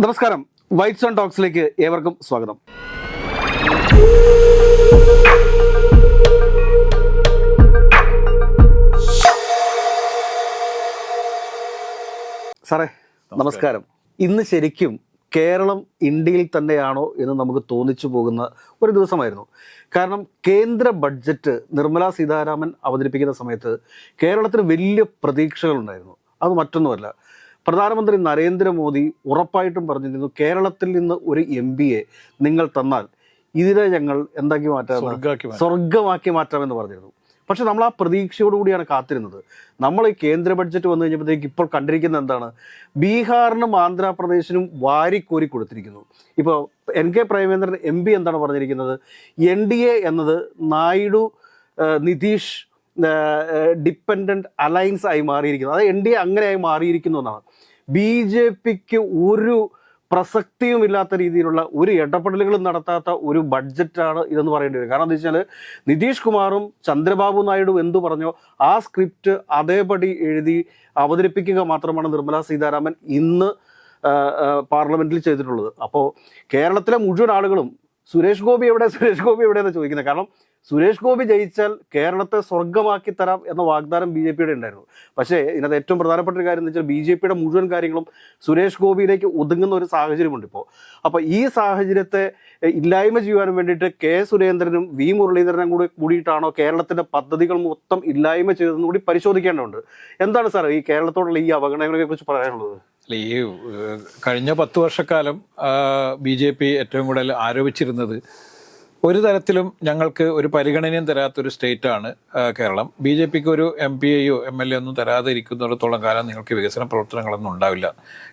നമസ്കാരം. White zone ടോക്സിലേക്ക് ഏവർക്കും സ്വാഗതം. സാറേ നമസ്കാരം. ഇന്ന് ശരിക്കും കേരളം ഇന്ത്യയിൽ തന്നെയാണോ എന്ന് നമുക്ക് തോന്നിച്ചു പോകുന്ന ഒരു ദിവസമായിരുന്നു. കാരണം കേന്ദ്ര ബഡ്ജറ്റ് നിർമ്മലാ സീതാരാമൻ അവതരിപ്പിക്കുന്ന സമയത്ത് കേരളത്തിന് വലിയ പ്രതീക്ഷകളുണ്ടായിരുന്നു. അത് മറ്റൊന്നുമല്ല. പ്രധാനമന്ത്രി നരേന്ദ്രമോദി ഉറപ്പായിട്ടും പറഞ്ഞിരുന്നു കേരളത്തിൽ നിന്ന് ഒരു എം എ നിങ്ങൾ തന്നാൽ ഇതിനെ ഞങ്ങൾ എന്താക്കി മാറ്റാം. സ്വർഗമാക്കി മാറ്റാമെന്ന് പറഞ്ഞിരുന്നു. പക്ഷെ നമ്മൾ ആ പ്രതീക്ഷയോടുകൂടിയാണ് കാത്തിരുന്നത്. നമ്മൾ ഈ കേന്ദ്ര ബഡ്ജറ്റ് വന്നു കഴിഞ്ഞപ്പോഴത്തേക്ക് ഇപ്പോൾ കണ്ടിരിക്കുന്നത് എന്താണ്? ബീഹാറിനും ആന്ധ്രാപ്രദേശിനും വാരിക്കോരി കൊടുത്തിരിക്കുന്നു. ഇപ്പോൾ N K Premachandran M P എന്താണ് പറഞ്ഞിരിക്കുന്നത്? എൻ ഡി എ എന്നത് നായിഡു നിതീഷ് ഡിപ്പെൻഡന്റ് അലയൻസ് ആയി മാറിയിരിക്കുന്നത് അത് എൻ ഡി എ അങ്ങനെയായി മാറിയിരിക്കുന്നു എന്നാണ്. ബി ജെ പിക്ക് ഒരു പ്രസക്തിയും ഇല്ലാത്ത രീതിയിലുള്ള ഒരു ഇടപെടലുകളും നടത്താത്ത ഒരു ബഡ്ജറ്റാണ് ഇതെന്ന് പറയേണ്ടി വരും. കാരണം എന്താ വെച്ചാൽ നിതീഷ് കുമാറും ചന്ദ്രബാബു നായിഡു എന്തു പറഞ്ഞോ ആ സ്ക്രിപ്റ്റ് അതേപടി എഴുതി അവതരിപ്പിക്കുക മാത്രമാണ് നിർമ്മലാ സീതാരാമൻ ഇന്ന് പാർലമെന്റിൽ ചെയ്തിട്ടുള്ളത്. അപ്പോൾ കേരളത്തിലെ മുഴുവൻ ആളുകളും സുരേഷ് ഗോപി എവിടെ? സുരേഷ് ഗോപി എവിടെയെന്ന് ചോദിക്കുന്നത്? കാരണം സുരേഷ് ഗോപി ജയിച്ചാൽ കേരളത്തെ സ്വർഗമാക്കി തരാം എന്ന വാഗ്ദാനം ബി ജെ പിയുടെ ഉണ്ടായിരുന്നു. പക്ഷേ ഇതിനകത്ത് ഏറ്റവും പ്രധാനപ്പെട്ട ഒരു കാര്യം എന്ന് വെച്ചാൽ ബി ജെ പിയുടെ മുഴുവൻ കാര്യങ്ങളും സുരേഷ് ഗോപിയിലേക്ക് ഒതുങ്ങുന്ന ഒരു സാഹചര്യമുണ്ട് ഇപ്പോൾ. അപ്പോൾ ഈ സാഹചര്യത്തെ ഇല്ലായ്മ ചെയ്യുവാനും വേണ്ടിയിട്ട് കെ സുരേന്ദ്രനും വി മുരളീധരനും കൂടി കൂടിയിട്ടാണോ കേരളത്തിന്റെ പദ്ധതികൾ മൊത്തം ഇല്ലായ്മ ചെയ്തതെന്ന് കൂടി പരിശോധിക്കേണ്ടതുണ്ട്? എന്താണ് സാർ ഈ കേരളത്തോടുള്ള ഈ അവഗണനകളെ കുറിച്ച് പറയാനുള്ളത്? അല്ല, ഈ കഴിഞ്ഞ പത്ത് വർഷക്കാലം ബി ജെ പി ഏറ്റവും കൂടുതൽ ആരോപിച്ചിരുന്നത് ഒരു തരത്തിലും ഞങ്ങൾക്ക് ഒരു പരിഗണനയും തരാത്തൊരു സ്റ്റേറ്റാണ് കേരളം. ബി ജെ പിക്ക് ഒരു എം പി എയോ എം എൽ എ ഒന്നും തരാതെ ഇരിക്കുന്നിടത്തോളം കാലം നിങ്ങൾക്ക് വികസന പ്രവർത്തനങ്ങളൊന്നും ഉണ്ടാവില്ല.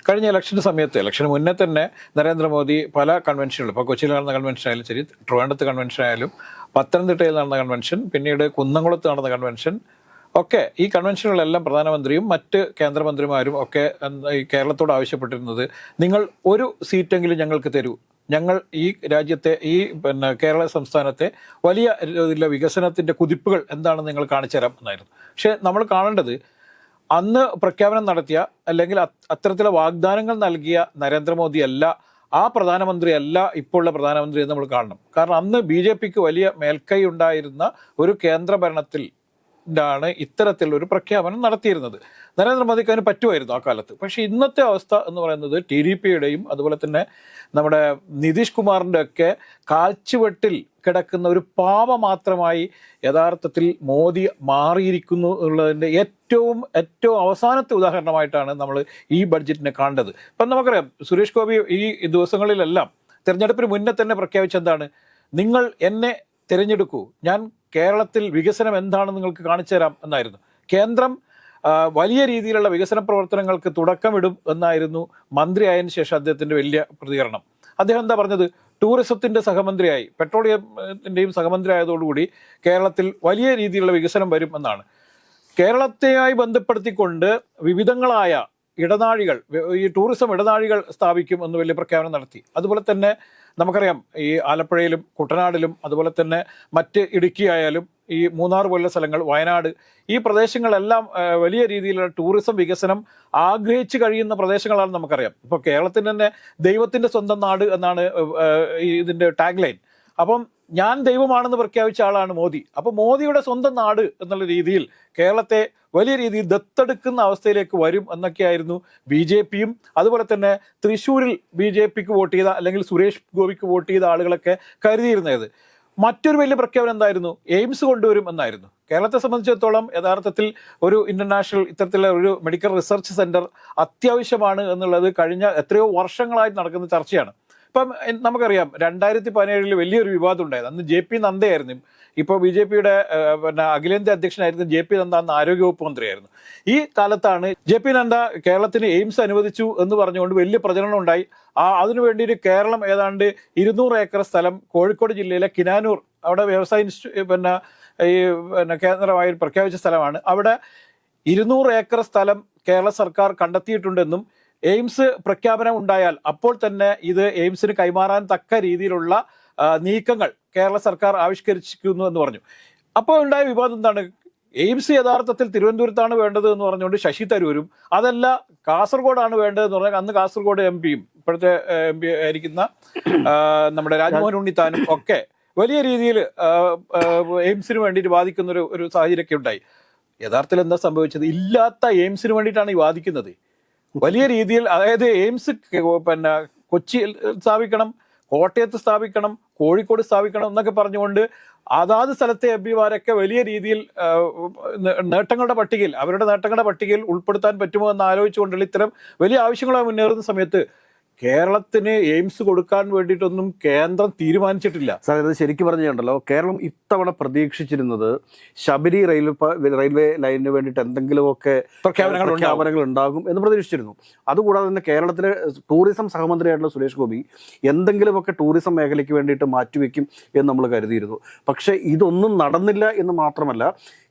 കഴിഞ്ഞ ഇലക്ഷൻ സമയത്ത് ഇലക്ഷന് മുന്നേ തന്നെ നരേന്ദ്രമോദി പല കൺവെൻഷനുകളും ഇപ്പോൾ കൊച്ചിയിൽ നടന്ന കൺവെൻഷൻ ആയാലും ശരി ട്രിവാൻഡ്രത്ത് കൺവെൻഷൻ ആയാലും പത്തനംതിട്ടയിൽ നടന്ന കൺവെൻഷൻ പിന്നീട് കുന്നംകുളത്ത് നടന്ന കൺവെൻഷൻ ഒക്കെ ഈ കൺവെൻഷനുകളെല്ലാം പ്രധാനമന്ത്രിയും മറ്റ് കേന്ദ്രമന്ത്രിമാരും ഒക്കെ ഈ കേരളത്തോട് ആവശ്യപ്പെട്ടിരുന്നത് നിങ്ങൾ ഒരു സീറ്റെങ്കിലും ഞങ്ങൾക്ക് തരൂ. ഞങ്ങൾ ഈ രാജ്യത്തെ ഈ പിന്നെ കേരള സംസ്ഥാനത്തെ വലിയ രീതിയിലുള്ള വികസനത്തിന്റെ കുതിപ്പുകൾ എന്താണെന്ന് നിങ്ങൾ കാണിച്ചു തരാം എന്നായിരുന്നു. പക്ഷെ നമ്മൾ കാണേണ്ടത് അന്ന് പ്രഖ്യാപനം നടത്തിയ അല്ലെങ്കിൽ അത്തരത്തിലെ വാഗ്ദാനങ്ങൾ നൽകിയ നരേന്ദ്രമോദി അല്ല ആ പ്രധാനമന്ത്രി അല്ല ഇപ്പോഴുള്ള പ്രധാനമന്ത്രി എന്ന് നമ്മൾ കാണണം. കാരണം അന്ന് ബി വലിയ മേൽക്കൈ ഉണ്ടായിരുന്ന ഒരു കേന്ദ്ര ഭരണത്തിൽ ാണ് ഇത്തരത്തിലുള്ള ഒരു പ്രഖ്യാപനം നടത്തിയിരുന്നത്. നരേന്ദ്രമോദിക്ക് അതിന് പറ്റുമായിരുന്നു ആ കാലത്ത്. പക്ഷെ ഇന്നത്തെ അവസ്ഥ എന്ന് പറയുന്നത് ടി ഡി പിയുടെയും അതുപോലെ തന്നെ നമ്മുടെ നിതീഷ് കുമാറിന്റെ ഒക്കെ കാൽച്ചുവെട്ടിൽ കിടക്കുന്ന ഒരു പാവ മാത്രമായി യഥാർത്ഥത്തിൽ മോദി മാറിയിരിക്കുന്നു എന്നുള്ളതിന്റെ ഏറ്റവും ഏറ്റവും അവസാനത്തെ ഉദാഹരണമായിട്ടാണ് നമ്മൾ ഈ ബഡ്ജറ്റിനെ കണ്ടത് ഇപ്പം നമുക്കറിയാം സുരേഷ് ഗോപി ഈ ദിവസങ്ങളിലെല്ലാം തിരഞ്ഞെടുപ്പിന് മുന്നേ തന്നെ പ്രഖ്യാപിച്ചെന്താണ്? നിങ്ങൾ എന്നെ തിരഞ്ഞെടുക്കൂ. ഞാൻ കേരളത്തിൽ വികസനം എന്താണെന്ന് നിങ്ങൾക്ക് കാണിച്ചു തരാം എന്നായിരുന്നു. കേന്ദ്രം വലിയ രീതിയിലുള്ള വികസന പ്രവർത്തനങ്ങൾക്ക് തുടക്കമിടും എന്നായിരുന്നു മന്ത്രിയായതിനു ശേഷം അദ്ദേഹത്തിന്റെ വലിയ പ്രതികരണം. അദ്ദേഹം എന്താ പറഞ്ഞത്? ടൂറിസത്തിന്റെ സഹമന്ത്രിയായി പെട്രോളിയത്തിന്റെയും സഹമന്ത്രി ആയതോടുകൂടി കേരളത്തിൽ വലിയ രീതിയിലുള്ള വികസനം വരും എന്നാണ്. കേരളത്തെയായി ബന്ധപ്പെടുത്തിക്കൊണ്ട് വിവിധങ്ങളായ ഇടനാഴികൾ ഈ ടൂറിസം ഇടനാഴികൾ സ്ഥാപിക്കും എന്ന് വലിയ പ്രഖ്യാപനം നടത്തി. അതുപോലെ തന്നെ നമുക്കറിയാം ഈ ആലപ്പുഴയിലും കുട്ടനാടിലും അതുപോലെ തന്നെ മറ്റ് ഇടുക്കി ആയാലും ഈ മൂന്നാർ പോലുള്ള സ്ഥലങ്ങൾ വയനാട് ഈ പ്രദേശങ്ങളെല്ലാം വലിയ രീതിയിലുള്ള ടൂറിസം വികസനം ആഗ്രഹിച്ചു കഴിയുന്ന പ്രദേശങ്ങളാണ് നമുക്കറിയാം. ഇപ്പോൾ കേരളത്തിന് തന്നെ ദൈവത്തിന്റെ സ്വന്തം നാട് എന്നാണ് ഇതിന്റെ ടാഗ് ലൈൻ അപ്പം ഞാൻ ദൈവമാണെന്ന് പ്രഖ്യാപിച്ച ആളാണ് മോദി. അപ്പോൾ മോദിയുടെ സ്വന്തം നാട് എന്നുള്ള രീതിയിൽ കേരളത്തെ വലിയ രീതിയിൽ ദത്തെടുക്കുന്ന അവസ്ഥയിലേക്ക് വരും എന്നൊക്കെയായിരുന്നു ബി ജെ പിയും. അതുപോലെ തന്നെ തൃശ്ശൂരിൽ ബി ജെ പിക്ക് വോട്ട് ചെയ്ത അല്ലെങ്കിൽ സുരേഷ് ഗോപിക്ക് വോട്ട് ചെയ്ത ആളുകളൊക്കെ കരുതിയിരുന്നത്. മറ്റൊരു വലിയ പ്രഖ്യാപനം എന്തായിരുന്നു? എയിംസ് കൊണ്ടുവരും എന്നായിരുന്നു. കേരളത്തെ സംബന്ധിച്ചിടത്തോളം യഥാർത്ഥത്തിൽ ഒരു ഇന്റർനാഷണൽ ഇത്തരത്തിലുള്ള ഒരു മെഡിക്കൽ റിസർച്ച് സെന്റർ അത്യാവശ്യമാണ് എന്നുള്ളത് കഴിഞ്ഞ എത്രയോ വർഷങ്ങളായി നടക്കുന്ന ചർച്ചയാണ്. ഇപ്പം നമുക്കറിയാം രണ്ടായിരത്തി പതിനേഴിൽ വലിയൊരു വിവാദം ഉണ്ടായത്. അന്ന് ജെ പി നന്ദയായിരുന്നു. ഇപ്പോൾ ബി ജെ പിയുടെ പിന്നെ അഖിലേന്ത്യാ അധ്യക്ഷനായിരുന്നു ജെ പി നന്ദ അന്ന് ആരോഗ്യവകുപ്പ് മന്ത്രിയായിരുന്നു. ഈ കാലത്താണ് ജെ പി നന്ദ കേരളത്തിന് എയിംസ് അനുവദിച്ചു എന്ന് പറഞ്ഞുകൊണ്ട് വലിയ പ്രചരണം ഉണ്ടായി ആ അതിനുവേണ്ടി ഒരു കേരളം ഏതാണ്ട് ഇരുന്നൂറ് ഏക്കർ സ്ഥലം കോഴിക്കോട് ജില്ലയിലെ കിനാനൂർ അവിടെ വ്യവസായ പിന്നെ ഈ പിന്നെ കേന്ദ്രമായി പ്രഖ്യാപിച്ച സ്ഥലമാണ്. അവിടെ ഇരുന്നൂറ് ഏക്കർ സ്ഥലം കേരള സർക്കാർ കണ്ടെത്തിയിട്ടുണ്ടെന്നും എയിംസ് പ്രഖ്യാപനം ഉണ്ടായാൽ അപ്പോൾ തന്നെ ഇത് എയിംസിന് കൈമാറാൻ തക്ക രീതിയിലുള്ള നീക്കങ്ങൾ കേരള സർക്കാർ ആവിഷ്കരിച്ചിരിക്കുന്നു എന്ന് പറഞ്ഞു. അപ്പോൾ ഉണ്ടായ വിവാദം എന്താണ്? എയിംസ് യഥാർത്ഥത്തിൽ തിരുവനന്തപുരത്താണ് വേണ്ടത് എന്ന് പറഞ്ഞുകൊണ്ട് ശശി തരൂരും അതല്ല കാസർഗോഡാണ് വേണ്ടതെന്ന് പറഞ്ഞാൽ അന്ന് കാസർഗോഡ് എം പിയും ഇപ്പോഴത്തെ എം പി ആയിരിക്കുന്ന നമ്മുടെ രാജ്മോഹൻ ഉണ്ണിത്താനും ഒക്കെ വലിയ രീതിയിൽ എയിംസിന് വേണ്ടിയിട്ട് വാദിക്കുന്ന ഒരു ഒരു സാഹചര്യമൊക്കെ ഉണ്ടായി. യഥാർത്ഥത്തിൽ എന്താ സംഭവിച്ചത്? ഇല്ലാത്ത എയിംസിന് വേണ്ടിയിട്ടാണ് ഈ വാദിക്കുന്നത്. വലിയ രീതിയിൽ അതായത് എയിംസ് പിന്നെ കൊച്ചിയിൽ സ്ഥാപിക്കണം കോട്ടയത്ത് സ്ഥാപിക്കണം കോഴിക്കോട് സ്ഥാപിക്കണം എന്നൊക്കെ പറഞ്ഞുകൊണ്ട് അതാത് സ്ഥലത്തെ എം പിമാരൊക്കെ വലിയ രീതിയിൽ നേട്ടങ്ങളുടെ പട്ടികയിൽ അവരുടെ നേട്ടങ്ങളുടെ പട്ടികയിൽ ഉൾപ്പെടുത്താൻ പറ്റുമോ എന്ന് ആലോചിച്ചുകൊണ്ടുള്ള ഇത്തരം വലിയ ആവശ്യങ്ങളായി മുന്നേറുന്ന സമയത്ത് കേരളത്തിന് എയിംസ് കൊടുക്കാൻ വേണ്ടിയിട്ടൊന്നും കേന്ദ്രം തീരുമാനിച്ചിട്ടില്ല. സാർ ഇത് ശരിക്കും പറഞ്ഞുണ്ടല്ലോ കേരളം ഇത്തവണ പ്രതീക്ഷിച്ചിരുന്നത് ശബരി റെയിൽവേ റെയിൽവേ ലൈനിന് വേണ്ടിയിട്ട് എന്തെങ്കിലുമൊക്കെ പ്രഖ്യാപനങ്ങൾ പ്രഖ്യാപനങ്ങൾ ഉണ്ടാകും എന്ന് പ്രതീക്ഷിച്ചിരുന്നു. അതുകൂടാതെ തന്നെ കേരളത്തിലെ ടൂറിസം സഹമന്ത്രിയായിട്ടുള്ള സുരേഷ് ഗോപി എന്തെങ്കിലുമൊക്കെ ടൂറിസം മേഖലയ്ക്ക് വേണ്ടിയിട്ട് മാറ്റിവെക്കും എന്ന് നമ്മൾ കരുതിയിരുന്നു. പക്ഷേ ഇതൊന്നും നടന്നില്ല എന്ന് മാത്രമല്ല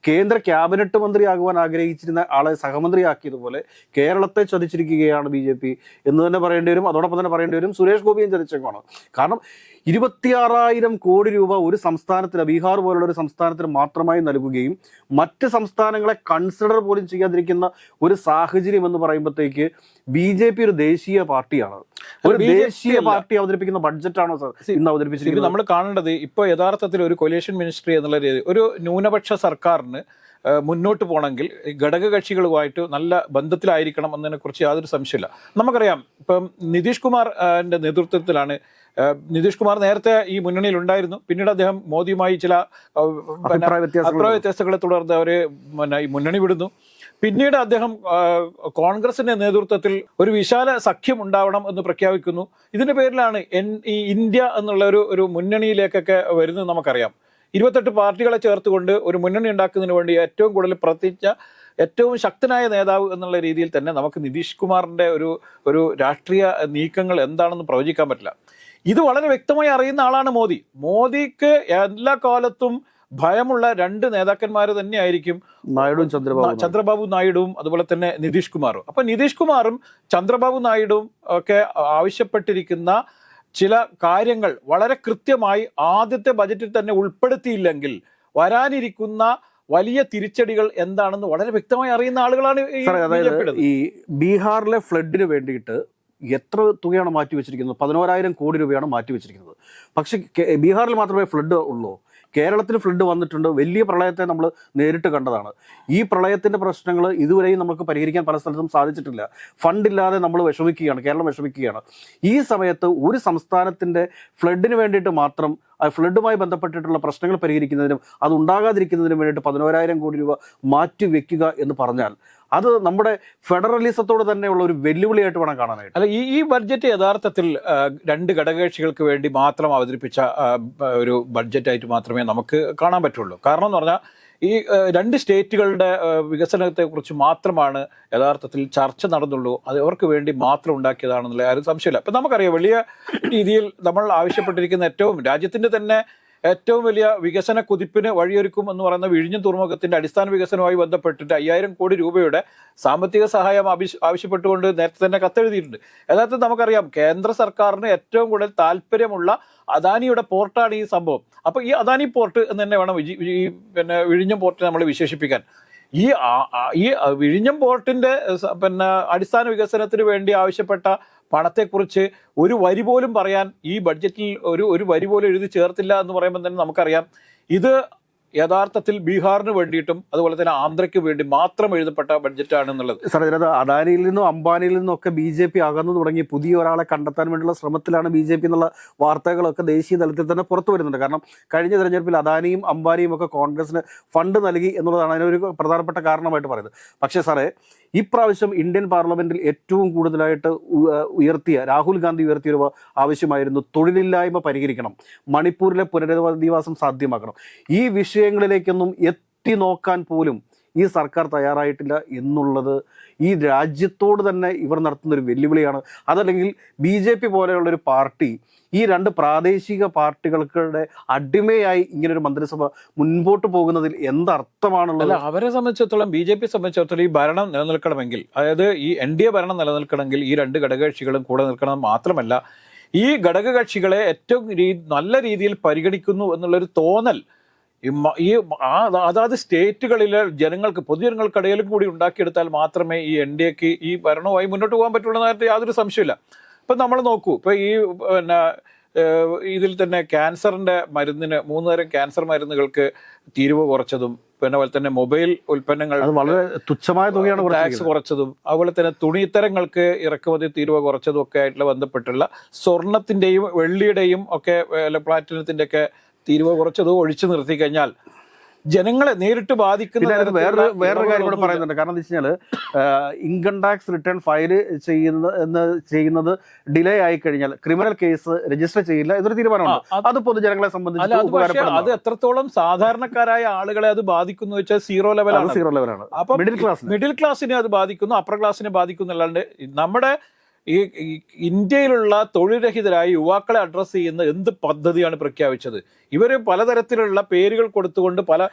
കേന്ദ്ര ക്യാബിനറ്റ് മന്ത്രിയാകുവാൻ ആഗ്രഹിച്ചിരുന്ന ആളെ സഹമന്ത്രിയാക്കിയതുപോലെ കേരളത്തെ ചതിച്ചിരിക്കുകയാണ് ബി ജെ പി എന്ന് തന്നെ പറയേണ്ടി വരും. അതോടൊപ്പം തന്നെ പറയേണ്ടി വരും സുരേഷ് ഗോപിയും ചതിച്ചേക്കുമാണ് കാരണം ഇരുപത്തിയാറായിരം കോടി രൂപ ഒരു സംസ്ഥാനത്തിന് ബീഹാർ പോലുള്ള ഒരു സംസ്ഥാനത്തിന് മാത്രമായി നൽകുകയും മറ്റ് സംസ്ഥാനങ്ങളെ കൺസിഡർ പോലും ചെയ്യാതിരിക്കുന്ന ഒരു സാഹചര്യം എന്ന് പറയുമ്പോഴത്തേക്ക് ബി ജെ പി ഒരു ദേശീയ പാർട്ടിയാണ്. ഒരു ദേശീയ. പാർട്ടി അവതരിപ്പിക്കുന്ന ബഡ്ജറ്റാണോ സാർ ഇന്ന് അവതരിപ്പിച്ചിരിക്കുന്നത്? നമ്മൾ കാണേണ്ടത് ഇപ്പോൾ യഥാർത്ഥത്തിൽ ഒരു കൊലേഷൻ മിനിസ്ട്രി എന്നുള്ള രീതി ഒരു ന്യൂനപക്ഷ സർക്കാരിന് മുന്നോട്ട് പോകണമെങ്കിൽ ഘടകകക്ഷികളുമായിട്ട് നല്ല ബന്ധത്തിലായിരിക്കണം എന്നതിനെ കുറിച്ച് യാതൊരു സംശയമില്ല. നമുക്കറിയാം ഇപ്പം നിതീഷ് കുമാറിന്റെ നേതൃത്വത്തിലാണ് നിതീഷ് കുമാർ നേരത്തെ ഈ മുന്നണിയിൽ ഉണ്ടായിരുന്നു. പിന്നീട് അദ്ദേഹം മോദിയുമായി ചില അഭിപ്രായ വ്യത്യാസങ്ങളെ തുടർന്ന് അവർ പിന്നെ ഈ മുന്നണി വിടുന്നു. പിന്നീട് അദ്ദേഹം കോൺഗ്രസിന്റെ നേതൃത്വത്തിൽ ഒരു വിശാല സഖ്യം ഉണ്ടാവണം എന്ന് പ്രഖ്യാപിക്കുന്നു. ഇതിന്റെ പേരിലാണ് എൻ ഈ ഇന്ത്യ എന്നുള്ള ഒരു ഒരു മുന്നണിയിലേക്കൊക്കെ വരുന്നത് നമുക്കറിയാം. ഇരുപത്തെട്ട് പാർട്ടികളെ ചേർത്തുകൊണ്ട് ഒരു മുന്നണി ഉണ്ടാക്കുന്നതിന് വേണ്ടി ഏറ്റവും കൂടുതൽ പ്രവർത്തിച്ച ഏറ്റവും ശക്തനായ നേതാവ് എന്നുള്ള രീതിയിൽ തന്നെ നമുക്ക് നിതീഷ് കുമാറിന്റെ ഒരു ഒരു രാഷ്ട്രീയ നീക്കങ്ങൾ എന്താണെന്ന് പ്രവചിക്കാൻ പറ്റില്ല. ഇത് വളരെ വ്യക്തമായി അറിയുന്ന ആളാണ് മോദി. മോദിക്ക് എല്ലാ കാലത്തും ഭയമുള്ള രണ്ട് നേതാക്കന്മാർ തന്നെയായിരിക്കും നായിഡുവും ചന്ദ്രബാബു ചന്ദ്രബാബു നായിഡുവും അതുപോലെ തന്നെ നിതീഷ് കുമാറും. അപ്പൊ നിതീഷ് കുമാറും ചന്ദ്രബാബു നായിഡുവും ഒക്കെ ആവശ്യപ്പെട്ടിരിക്കുന്ന ചില കാര്യങ്ങൾ വളരെ കൃത്യമായി ആദ്യത്തെ ബജറ്റിൽ തന്നെ ഉൾപ്പെടുത്തിയില്ലെങ്കിൽ വരാനിരിക്കുന്ന വലിയ തിരിച്ചടികൾ എന്താണെന്ന് വളരെ വ്യക്തമായി അറിയുന്ന ആളുകളാണ് ഈ സാറേ അതായത് ഈ ബീഹാറിലെ ഫ്ലഡിന് വേണ്ടിയിട്ട് എത്ര തുകയാണ് മാറ്റി വെച്ചിരിക്കുന്നത് പതിനോരായിരം കോടി രൂപയാണ് മാറ്റി വെച്ചിരിക്കുന്നത് പക്ഷെ ബീഹാറിൽ മാത്രമേ ഫ്ലഡ് ഉള്ളൂ. കേരളത്തിൽ ഫ്ലഡ് വന്നിട്ടുണ്ട്. വലിയ പ്രളയത്തെ നമ്മൾ നേരിട്ട് കണ്ടതാണ്. ഈ പ്രളയത്തിന്റെ പ്രശ്നങ്ങൾ ഇതുവരെയും നമുക്ക് പരിഹരിക്കാൻ പല സ്ഥലത്തും സാധിച്ചിട്ടില്ല. ഫണ്ടില്ലാതെ നമ്മൾ വിഷമിക്കുകയാണ് കേരളം വിഷമിക്കുകയാണ്. ഈ സമയത്ത് ഒരു സംസ്ഥാനത്തിന്റെ ഫ്ലഡിന് വേണ്ടിയിട്ട് മാത്രം ഫ്ലഡുമായി ബന്ധപ്പെട്ടിട്ടുള്ള പ്രശ്നങ്ങൾ പരിഹരിക്കുന്നതിനും അത് ഉണ്ടാകാതിരിക്കുന്നതിനും വേണ്ടിയിട്ട് പതിനോരായിരം കോടി രൂപ മാറ്റി വെക്കുക എന്ന് പറഞ്ഞാൽ അത് നമ്മുടെ ഫെഡറലിസത്തോട് തന്നെയുള്ള ഒരു വെല്ലുവിളിയായിട്ട് വേണം കാണാനായിട്ട്. അല്ല ഈ ഈ ബഡ്ജറ്റ് യഥാർത്ഥത്തിൽ രണ്ട് ഘടകകക്ഷികൾക്ക് വേണ്ടി മാത്രം അവതരിപ്പിച്ച ഒരു ബഡ്ജറ്റായിട്ട് മാത്രമേ നമുക്ക് കാണാൻ പറ്റുള്ളൂ. കാരണം എന്ന് പറഞ്ഞാൽ ഈ രണ്ട് സ്റ്റേറ്റുകളുടെ വികസനത്തെക്കുറിച്ച് മാത്രമാണ് യഥാർത്ഥത്തിൽ ചർച്ച നടന്നുള്ളൂ. അത് അവർക്ക് വേണ്ടി മാത്രം ഉണ്ടാക്കിയതാണെന്നുള്ള ആരും സംശയമില്ല. അപ്പം നമുക്കറിയാം വലിയ രീതിയിൽ നമ്മൾ ആവശ്യപ്പെട്ടിരിക്കുന്ന ഏറ്റവും രാജ്യത്തിന്റെ തന്നെ ഏറ്റവും വലിയ വികസന കുതിപ്പിന് വഴിയൊരുക്കും എന്ന് പറയുന്ന വിഴിഞ്ഞം തുറമുഖത്തിന്റെ അടിസ്ഥാന വികസനവുമായി ബന്ധപ്പെട്ടിട്ട് അയ്യായിരം കോടി രൂപയുടെ സാമ്പത്തിക സഹായം ആവശ്യ- ആവശ്യപ്പെട്ടുകൊണ്ട് നേരത്തെ തന്നെ കത്തെഴുതിയിട്ടുണ്ട്. യഥാർത്ഥത്തിൽ നമുക്കറിയാം കേന്ദ്ര സർക്കാരിന് ഏറ്റവും കൂടുതൽ താല്പര്യമുള്ള അദാനിയുടെ പോർട്ടാണ് ഈ സംഭവം. അപ്പൊ ഈ അദാനി പോർട്ട് എന്ന് തന്നെ വേണം ഈ പിന്നെ വിഴിഞ്ഞം പോർട്ടിനെ നമ്മൾ വിശേഷിപ്പിക്കാൻ. ഈ ഈ വിഴിഞ്ഞം പോർട്ടിന്റെ പിന്നെ അടിസ്ഥാന വികസനത്തിന് വേണ്ടി ആവശ്യപ്പെട്ട പണത്തെക്കുറിച്ച് ഒരു വരി പോലും പറയാൻ ഈ ബഡ്ജറ്റിൽ ഒരു ഒരു വരി പോലും എഴുതി ചേർത്തില്ല എന്ന് പറയുമ്പോൾ തന്നെ നമുക്കറിയാം. ഇത് യഥാർത്ഥത്തിൽ ബീഹാറിന് വേണ്ടിയിട്ടും അതുപോലെ തന്നെ ആന്ധ്രയ്ക്ക് വേണ്ടി മാത്രം എഴുതപ്പെട്ട ബഡ്ജറ്റാണ് എന്നുള്ളത് സാർ ഇതിനകത്ത് അദാനിയിൽ നിന്നും അംബാനിയിൽ നിന്നും ഒക്കെ ബി ജെ പി അകന്നു തുടങ്ങി പുതിയ ഒരാളെ കണ്ടെത്താൻ വേണ്ടിയുള്ള ശ്രമത്തിലാണ് ബി ജെ പി എന്നുള്ള വാർത്തകളൊക്കെ ദേശീയ തലത്തിൽ തന്നെ പുറത്തു വരുന്നുണ്ട്. കാരണം കഴിഞ്ഞ തെരഞ്ഞെടുപ്പിൽ അദാനിയും അംബാനിയും ഒക്കെ കോൺഗ്രസിന് ഫണ്ട് നൽകി എന്നുള്ളതാണ് അതിനൊരു പ്രധാനപ്പെട്ട കാരണമായിട്ട് പറയുന്നത്. പക്ഷേ സാറേ ഇപ്രാവശ്യം ഇന്ത്യൻ പാർലമെന്റിൽ ഏറ്റവും കൂടുതലായിട്ട് ഉയർത്തിയ രാഹുൽ ഗാന്ധി ഉയർത്തിയ ഒരു ആവശ്യമായിരുന്നു തൊഴിലില്ലായ്മ പരിഹരിക്കണം. മണിപ്പൂരിലെ പുനരധിവാസം സാധ്യമാക്കണം. ഈ വിഷയങ്ങളിലേക്കൊന്നും എത്തി നോക്കാൻ പോലും ഈ സർക്കാർ തയ്യാറായിട്ടില്ല എന്നുള്ളത് ഈ രാജ്യത്തോട് തന്നെ ഇവർ നടത്തുന്ന ഒരു വെല്ലുവിളിയാണ്. അതല്ലെങ്കിൽ ബി ജെ പി പോലെയുള്ളൊരു പാർട്ടി ഈ രണ്ട് പ്രാദേശിക പാർട്ടികൾക്കുടെ അടിമയായി ഇങ്ങനെ ഒരു മന്ത്രിസഭ മുൻപോട്ട് പോകുന്നതിൽ എന്തർത്ഥമാണുള്ളത്? അവരെ സംബന്ധിച്ചിടത്തോളം ബി ജെ പി സംബന്ധിച്ചിടത്തോളം ഈ ഭരണം നിലനിൽക്കണമെങ്കിൽ അതായത് ഈ എൻ ഡി എ ഭരണം നിലനിൽക്കണമെങ്കിൽ ഈ രണ്ട് ഘടകകക്ഷികളും കൂടെ നിൽക്കണം മാത്രമല്ല ഈ ഘടകകക്ഷികളെ ഏറ്റവും നല്ല രീതിയിൽ പരിഗണിക്കുന്നു എന്നുള്ളൊരു തോന്നൽ ഈ ആ അതാത് സ്റ്റേറ്റുകളിലെ ജനങ്ങൾക്ക് പൊതുജനങ്ങൾക്കിടയിലും കൂടി ഉണ്ടാക്കിയെടുത്താൽ മാത്രമേ ഈ എൻ ഡി എക്ക് ഈ ഭരണവുമായി മുന്നോട്ട് പോകാൻ പറ്റുള്ളൂ എന്നതിനകത്ത് യാതൊരു സംശയമില്ല ഇപ്പം നമ്മൾ നോക്കൂ ഇപ്പം ഈ പിന്നെ ഇതിൽ തന്നെ ക്യാൻസറിന്റെ മരുന്നിന് മൂന്ന് തരം ക്യാൻസർ മരുന്നുകൾക്ക് തീരുവ കുറച്ചതും പിന്നെ അതുപോലെ തന്നെ മൊബൈൽ ഉൽപ്പന്നങ്ങൾ വളരെ തുച്ഛമായ തുകയാണ് ടാക്സ് കുറച്ചതും അതുപോലെ തന്നെ തുണിത്തരങ്ങൾക്ക് ഇറക്കുമതി തീരുവ കുറച്ചതും ഒക്കെ ആയിട്ടുള്ള ബന്ധപ്പെട്ടുള്ള സ്വർണത്തിന്റെയും വെള്ളിയുടെയും ഒക്കെ പ്ലാറ്റിനത്തിന്റെ ഒക്കെ തീരുവ കുറച്ചത് ഒഴിച്ചു നിർത്തി കഴിഞ്ഞാൽ ജനങ്ങളെ നേരിട്ട് ബാധിക്കുന്ന വേറൊരു വേറൊരു കാര്യം കൂടെ പറയുന്നുണ്ട്. കാരണം എന്താ വെച്ചാൽ ഇൻകം ടാക്സ് റിട്ടേൺ ഫയൽ ചെയ്യുന്ന എന്ന് ചെയ്യുന്നത് ഡിലേ ആയി കഴിഞ്ഞാൽ ക്രിമിനൽ കേസ് രജിസ്റ്റർ ചെയ്യില്ല ഇതൊരു തീരുമാനമാണ് അത് പൊതുജനങ്ങളെ സംബന്ധിച്ച് അത് എത്രത്തോളം സാധാരണക്കാരായ ആളുകളെ അത് ബാധിക്കുന്നു വെച്ചാൽ സീറോ ലെവലാണ് സീറോ ലെവലാണ് അപ്പൊ മിഡിൽ ക്ലാസ് മിഡിൽ ക്ലാസ്സിനെ അത് ബാധിക്കുന്നു അപ്പർ ക്ലാസ്സിനെ ബാധിക്കുന്നു അല്ലാണ്ട് നമ്മുടെ ഈ ഈ ഇന്ത്യയിലുള്ള തൊഴിൽരഹിതരായ യുവാക്കളെ അഡ്രസ്സ് ചെയ്യുന്ന എന്ത് പദ്ധതിയാണ് പ്രഖ്യാപിച്ചത്? ഇവർ പലതരത്തിലുള്ള പേരുകൾ കൊടുത്തുകൊണ്ട് പല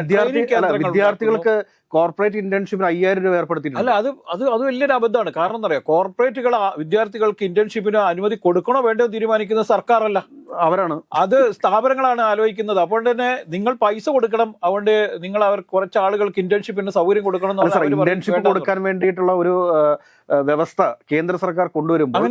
വിദ്യാർത്ഥി വിദ്യാർത്ഥികൾക്ക് കോർപ്പറേറ്റ് ഇന്റേൺഷിപ്പിന് അയ്യായിരം രൂപ ഏർപ്പെടുത്തിയിട്ടുണ്ട്. അല്ല അത് അത് അത് വലിയൊരു അബദ്ധമാണ്. കാരണം എന്താ പറയുക കോർപ്പറേറ്റുകൾ വിദ്യാർത്ഥികൾക്ക് ഇന്റേൺഷിപ്പിന് അനുമതി കൊടുക്കണോ വേണ്ടോ തീരുമാനിക്കുന്നത് സർക്കാരല്ല. അവരാണ്. അത് സ്ഥാപനങ്ങളാണ് ആലോചിക്കുന്നത്. അപ്പോൾ തന്നെ നിങ്ങൾ പൈസ കൊടുക്കണം. അതുകൊണ്ട് നിങ്ങൾ അവർ കുറച്ച് ആളുകൾക്ക് ഇന്റേൺഷിപ്പിന് സൗകര്യം കൊടുക്കണം ഇന്റേൺഷിപ്പ് കൊടുക്കാൻ വേണ്ടിയിട്ടുള്ള ഒരു വ്യവസ്ഥ കേന്ദ്ര സർക്കാർ കൊണ്ടുവരുമ്പോൾ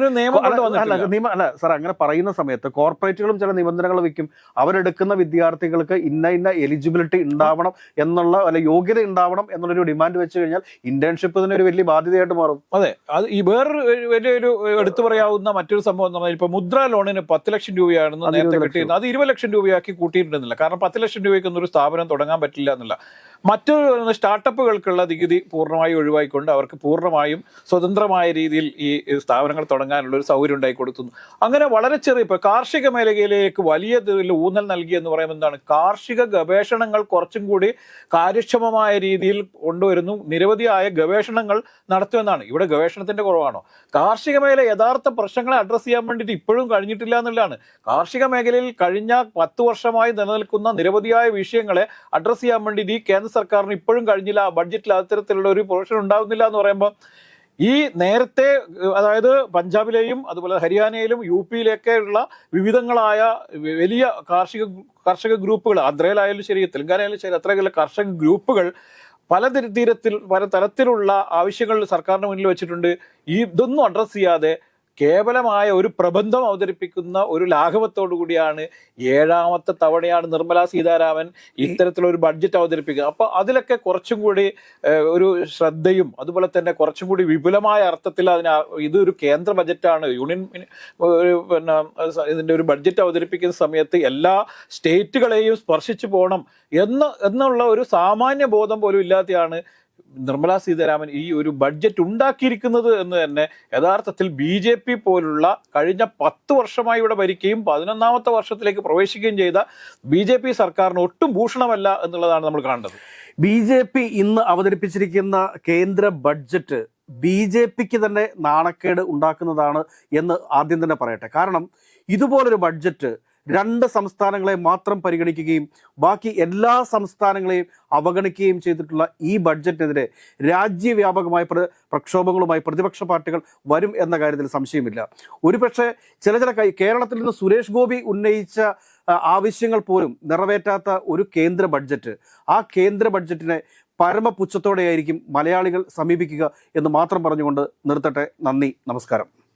അല്ല, സാർ അങ്ങനെ പറയുന്ന സമയത്ത് കോർപ്പറേറ്റുകളും ചില നിബന്ധനകൾ വെക്കും. അവരെടുക്കുന്ന വിദ്യാർത്ഥികൾക്ക് ഇന്ന ഇന്ന എലിജിബിലിറ്റി ഉണ്ടാവണം എന്നുള്ള അല്ല യോഗ്യത ഉണ്ടാവണം എന്നുള്ളൊരു ഡിമാൻഡ് വെച്ച് കഴിഞ്ഞാൽ ഇന്റേൺഷിപ്പ് തന്നെ ഒരു വലിയ ബാധ്യതയായിട്ട് മാറും. അതെ. അത് ഈ വേറൊരു വലിയൊരു എടുത്തു പറയാവുന്ന മറ്റൊരു സംഭവം എന്ന് പറഞ്ഞാൽ ഇപ്പൊ മുദ്ര ലോണിന് പത്ത് ലക്ഷം രൂപയാണെന്ന് നേരത്തെ കിട്ടിയിരുന്നത് അത് ഇരുപത് ലക്ഷം രൂപയാക്കി കൂട്ടിയിട്ടുണ്ടെന്നില്ല. കാരണം പത്ത് ലക്ഷം രൂപയ്ക്കൊന്നും ഒരു സ്ഥാപനം തുടങ്ങാൻ പറ്റില്ല എന്നുള്ള. മറ്റൊരു സ്റ്റാർട്ടപ്പുകൾക്കുള്ള നികുതി പൂർണമായി ഒഴിവാക്കിക്കൊണ്ട് അവർക്ക് പൂർണമായും സ്വതന്ത്രമായ രീതിയിൽ ഈ സ്ഥാപനങ്ങൾ തുടങ്ങാനുള്ള ഒരു സൗകര്യം ഉണ്ടായി കൊടുക്കുന്നു അങ്ങനെ വളരെ ചെറിയ ഇപ്പൊ കാർഷിക മേഖലയിലേക്ക് വലിയ ഊന്നൽ നൽകി എന്ന് പറയുമ്പോൾ എന്താണ്? കാർഷിക ഗവേഷണങ്ങൾ കുറച്ചും കൂടി കാര്യക്ഷമമായ രീതിയിൽ കൊണ്ടുവരുന്നു. നിരവധിയായ ഗവേഷണങ്ങൾ നടത്തുമെന്നാണ്. ഇവിടെ ഗവേഷണത്തിന്റെ കുറവാണോ? കാർഷിക മേഖല യഥാർത്ഥ പ്രശ്നങ്ങളെ അഡ്രസ്സ് ചെയ്യാൻ വേണ്ടിയിട്ട് ഇപ്പോഴും കഴിഞ്ഞിട്ടില്ല എന്നുള്ളതാണ്. കാർഷിക മേഖലയിൽ കഴിഞ്ഞ പത്ത് വർഷമായി നിലനിൽക്കുന്ന നിരവധിയായ വിഷയങ്ങളെ അഡ്രസ്സ് ചെയ്യാൻ വേണ്ടിയിട്ട് ഈ കേന്ദ്ര സർക്കാരിന് ഇപ്പോഴും കഴിഞ്ഞില്ല. ബഡ്ജറ്റിൽ അത്തരത്തിലുള്ള ഒരു പ്രൊവിഷൻ ഉണ്ടാകുന്നില്ല എന്ന് പറയുമ്പോൾ ഈ നേരത്തെ അതായത് പഞ്ചാബിലെയും അതുപോലെ ഹരിയാനയിലും യു പിയിലൊക്കെയുള്ള വിവിധങ്ങളായ വലിയ കാർഷിക കർഷക ഗ്രൂപ്പുകൾ ആന്ധ്രയിലായാലും ശരി തെലങ്കാനയിലും ശരി അത്രയുള്ള കർഷക ഗ്രൂപ്പുകൾ പല തിര- തീരത്തിൽ പല തരത്തിലുള്ള ആവശ്യങ്ങൾ സർക്കാരിന് മുന്നിൽ വെച്ചിട്ടുണ്ട്. ഈ ഇതൊന്നും അഡ്രസ്സ് ചെയ്യാതെ കേവലമായ ഒരു പ്രബന്ധം അവതരിപ്പിക്കുന്ന ഒരു ലാഘവത്തോടു കൂടിയാണ് ഏഴാമത്തെ തവണയാണ് നിർമ്മലാ സീതാരാമൻ ഇത്തരത്തിലൊരു ബഡ്ജറ്റ് അവതരിപ്പിക്കുക അപ്പൊ അതിലൊക്കെ കുറച്ചും കൂടി ഒരു ശ്രദ്ധയും അതുപോലെ തന്നെ കുറച്ചും കൂടി വിപുലമായ അർത്ഥത്തിൽ അതിന് ഇതൊരു കേന്ദ്ര ബജറ്റാണ് യൂണിയൻ ഒരു പിന്നെ ഇതിന്റെ ഒരു ബഡ്ജറ്റ് അവതരിപ്പിക്കുന്ന സമയത്ത് എല്ലാ സ്റ്റേറ്റുകളെയും സ്പർശിച്ചു പോകണം എന്ന് എന്നുള്ള ഒരു സാമാന്യ ബോധം പോലും ഇല്ലാതെയാണ് നിർമ്മലാ സീതാരാമൻ ഈ ഒരു ബഡ്ജറ്റ് ഉണ്ടാക്കിയിരിക്കുന്നത് എന്ന് തന്നെ യഥാർത്ഥത്തിൽ ബി ജെ പി പോലുള്ള കഴിഞ്ഞ പത്ത് വർഷമായി ഇവിടെ ഭരിക്കുകയും പതിനൊന്നാമത്തെ വർഷത്തിലേക്ക് പ്രവേശിക്കുകയും ചെയ്ത ബി ജെ പി സർക്കാരിന് ഒട്ടും ഭൂഷണമല്ല എന്നുള്ളതാണ് നമ്മൾ കാണേണ്ടത്. ബി ജെ പി ഇന്ന് അവതരിപ്പിച്ചിരിക്കുന്ന കേന്ദ്ര ബഡ്ജറ്റ് ബി ജെ പിക്ക് തന്നെ നാണക്കേട് ഉണ്ടാക്കുന്നതാണ് എന്ന് ആദ്യം തന്നെ പറയട്ടെ. കാരണം ഇതുപോലൊരു ബഡ്ജറ്റ് രണ്ട് സംസ്ഥാനങ്ങളെ മാത്രം പരിഗണിക്കുകയും ബാക്കി എല്ലാ സംസ്ഥാനങ്ങളെയും അവഗണിക്കുകയും ചെയ്തിട്ടുള്ള ഈ ബഡ്ജറ്റിനെതിരെ രാജ്യവ്യാപകമായ പ്ര പ്രക്ഷോഭങ്ങളുമായി പ്രതിപക്ഷ പാർട്ടികൾ വരും എന്ന കാര്യത്തിൽ സംശയമില്ല. ഒരുപക്ഷെ ചില ചില കേരളത്തിൽ നിന്ന് സുരേഷ് ഗോപി ഉന്നയിച്ച ആവശ്യങ്ങൾ പോലും നിറവേറ്റാത്ത ഒരു കേന്ദ്ര ബഡ്ജറ്റ് ആ കേന്ദ്ര ബഡ്ജറ്റിനെ പരമപുച്ഛത്തോടെയായിരിക്കും മലയാളികൾ സമീപിക്കുക എന്ന് മാത്രം പറഞ്ഞുകൊണ്ട് നിർത്തട്ടെ. നന്ദി. നമസ്കാരം.